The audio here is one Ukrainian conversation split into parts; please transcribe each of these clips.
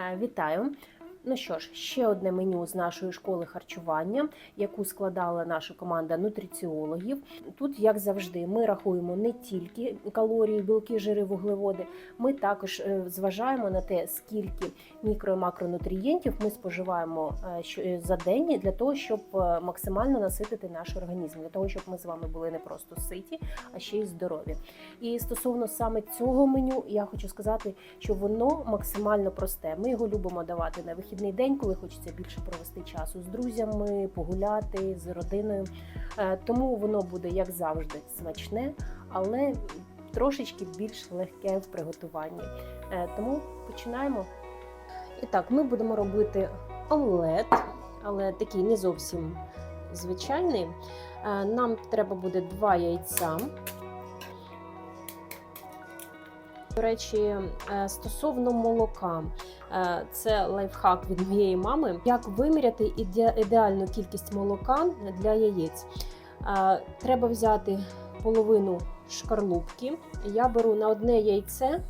ha, vitają Ну що ж, ще одне меню з нашої школи харчування, яку складала наша команда нутриціологів. Тут, як завжди, ми рахуємо не тільки калорії, білки, жири, вуглеводи. Ми також е, зважаємо на те, скільки мікро і макронутрієнтів ми споживаємо е, е, за день для того, щоб максимально наситити наш організм, для того, щоб ми з вами були не просто ситі, а ще й здорові. І стосовно саме цього меню, я хочу сказати, що воно максимально просте. Ми його любимо давати на вихідний день, коли хочеться більше провести часу з друзями, погуляти з родиною. Е, Тому воно буде, як завжди, смачне, але трошечки більш легке в приготуванні. Е, Тому починаємо. І так, ми будемо робити омлет, але такий не зовсім звичайний. Е, Нам треба буде два яйця. До речі, е, стосовно молока, е, це лайфхак від моєї мами. Як виміряти іде- ідеальну кількість молока для яєць? Е, Треба взяти половину шкарлупки. Я беру на одне яйце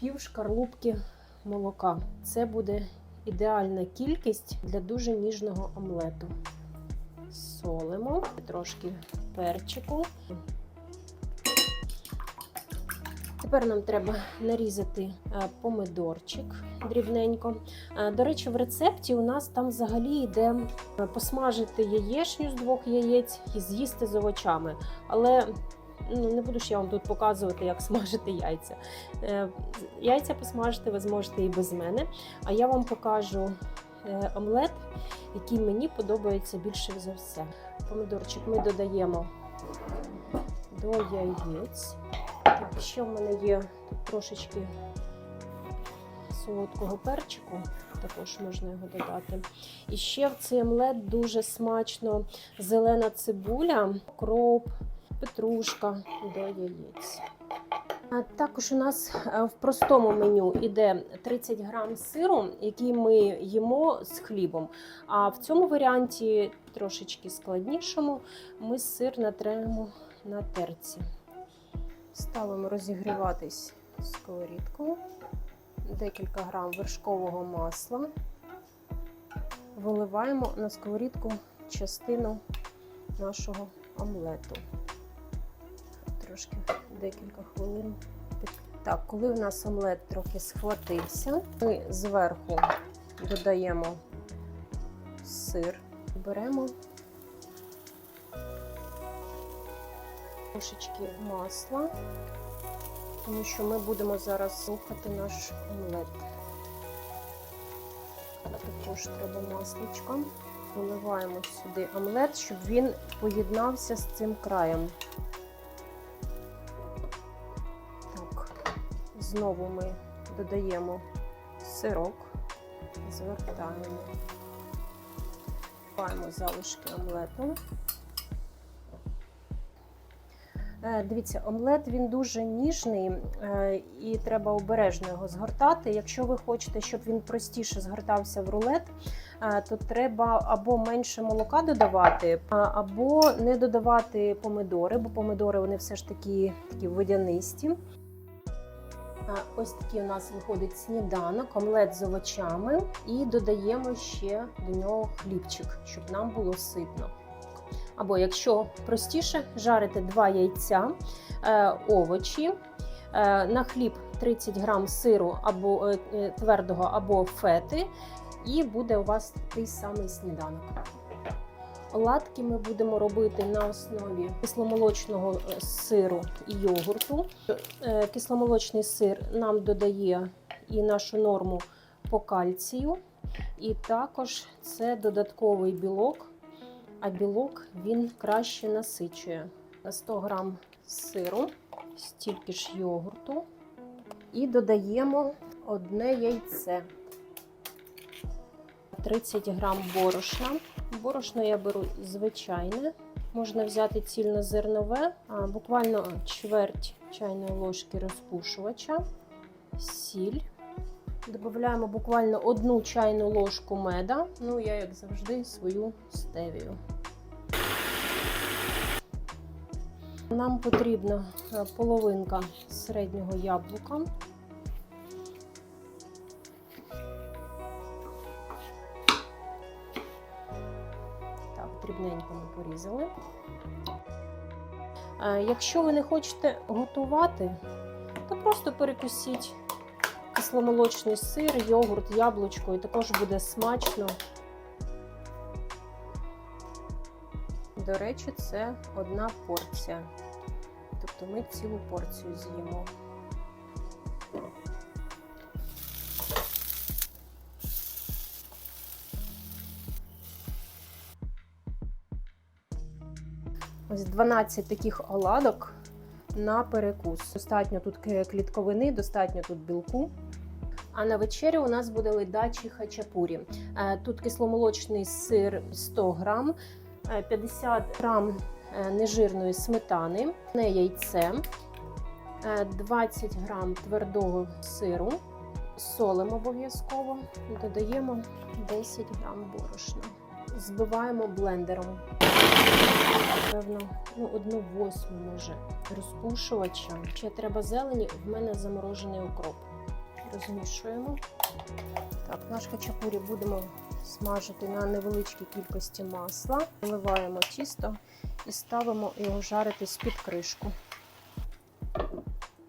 пів шкарлупки молока. Це буде ідеальна кількість для дуже ніжного омлету. Солимо, трошки перчику. Тепер нам треба нарізати е, помидорчик дрібненько. Е, До речі, в рецепті у нас там взагалі йде е, посмажити яєчню з двох яєць і з'їсти з овочами. Але ну, не буду ж я вам тут показувати, як смажити яйця. Яйця посмажити ви зможете і без мене. А я вам покажу омлет, який мені подобається більше за все. Помидорчик ми додаємо до яєць. Так, ще в мене є трошечки солодкого перчику, також можна його додати. І ще в цей омлет дуже смачно зелена цибуля, кроп, петрушка до яєць. Також у нас е, в простому меню йде 30 грам сиру, який ми їмо з хлібом. А в цьому варіанті, трошечки складнішому, ми сир натремо на терці. Ставимо розігріватись сковорідку, декілька грам вершкового масла. Виливаємо на сковорідку частину нашого омлету. Трошки декілька хвилин. Так, коли в нас омлет трохи схватився, ми зверху додаємо сир, беремо трошечки масла, тому що ми будемо зараз рухати наш омлет. Також треба масличко. Виливаємо сюди омлет, щоб він поєднався з цим краєм. Так, знову ми додаємо сирок, звертаємо, Вливаємо залишки омлету. Дивіться, омлет він дуже ніжний е, і треба обережно його згортати. Якщо ви хочете, щоб він простіше згортався в рулет, е, то треба або менше молока додавати, або не додавати помидори, бо помидори вони все ж таки такі водянисті. Ось такий у нас виходить сніданок, омлет з овочами, і додаємо ще до нього хлібчик, щоб нам було ситно. Або якщо простіше, жарите два яйця, е, овочі, е, на хліб 30 грам сиру або е, твердого або фети, і буде у вас такий самий сніданок. Оладки ми будемо робити на основі кисломолочного сиру і йогурту. Кисломолочний сир нам додає і нашу норму по кальцію, і також це додатковий білок а білок він краще насичує. На 100 грам сиру, стільки ж йогурту. І додаємо одне яйце. 30 грам борошна. Борошно я беру звичайне. Можна взяти цільнозернове, буквально чверть чайної ложки розпушувача, сіль. Додаємо буквально одну чайну ложку меда. Ну, я, як завжди, свою стевію. Нам потрібна е, половинка середнього яблука. Так, дрібненько ми порізали. Е, якщо ви не хочете готувати, то просто перекусіть кисломолочний сир, йогурт, яблучко, і також буде смачно. До речі, це одна порція. Тобто ми цілу порцію з'їмо. Ось 12 таких оладок на перекус. Достатньо тут клітковини, достатньо тут білку. А на вечерю у нас буде ледачі хачапурі. Е, Тут кисломолочний сир 100 грам, е, 50 грам е, нежирної сметани, не яйце, е, 20 грам твердого сиру, солимо обов'язково, додаємо 10 грам борошна. Збиваємо блендером. Певно, ну, одну восьму може розпушувача. Ще треба зелені, в мене заморожений укроп. Розмішуємо. Так, наш хачапурі будемо смажити на невеличкій кількості масла. Виливаємо тісто і ставимо його жарити з під кришку.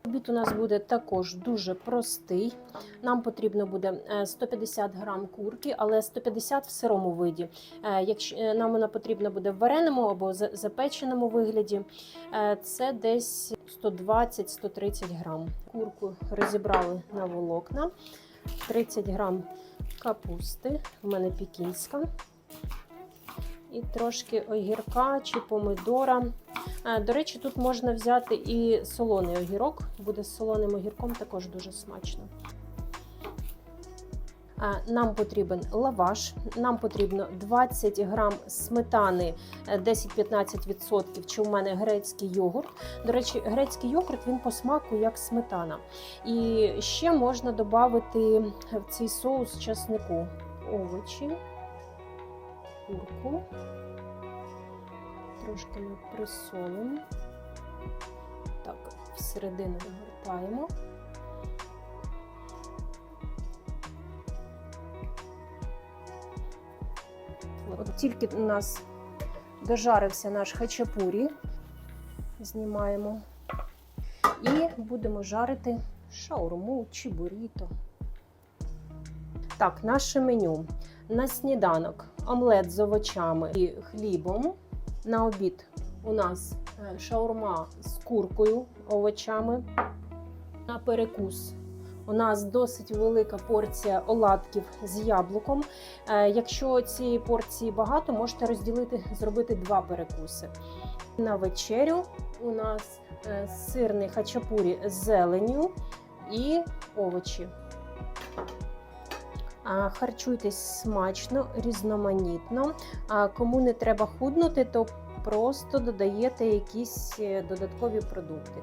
Обід у нас буде також дуже простий. Нам потрібно буде е, 150 грам курки, але 150 в сирому виді. Е, Якщо е, нам вона потрібна буде в вареному або запеченому вигляді, е, це десь 120-130 грам. Курку розібрали на волокна, 30 грам капусти, у мене пікінська. І трошки огірка чи помидора. Е, До речі, тут можна взяти і солоний огірок. Буде з солоним огірком також дуже смачно. Е, Нам потрібен лаваш, нам потрібно 20 грам сметани е, 10-15%, чи у мене грецький йогурт. До речі, грецький йогурт він по смаку як сметана. І ще можна додати в цей соус часнику овочі, курку. Трошки ми присолимо. Так, всередину вигортаємо. От тільки у нас дожарився наш хачапурі, знімаємо. І будемо жарити шаурму чи буріто. Так, наше меню. На сніданок омлет з овочами і хлібом. На обід у нас е, шаурма з куркою, овочами. На перекус у нас досить велика порція оладків з яблуком. Е, Якщо цієї порції багато, можете розділити, зробити два перекуси. На вечерю у нас е, сирний хачапурі з зеленню і овочі. Харчуйтесь смачно, різноманітно. Кому не треба худнути, то просто додаєте якісь е, додаткові продукти.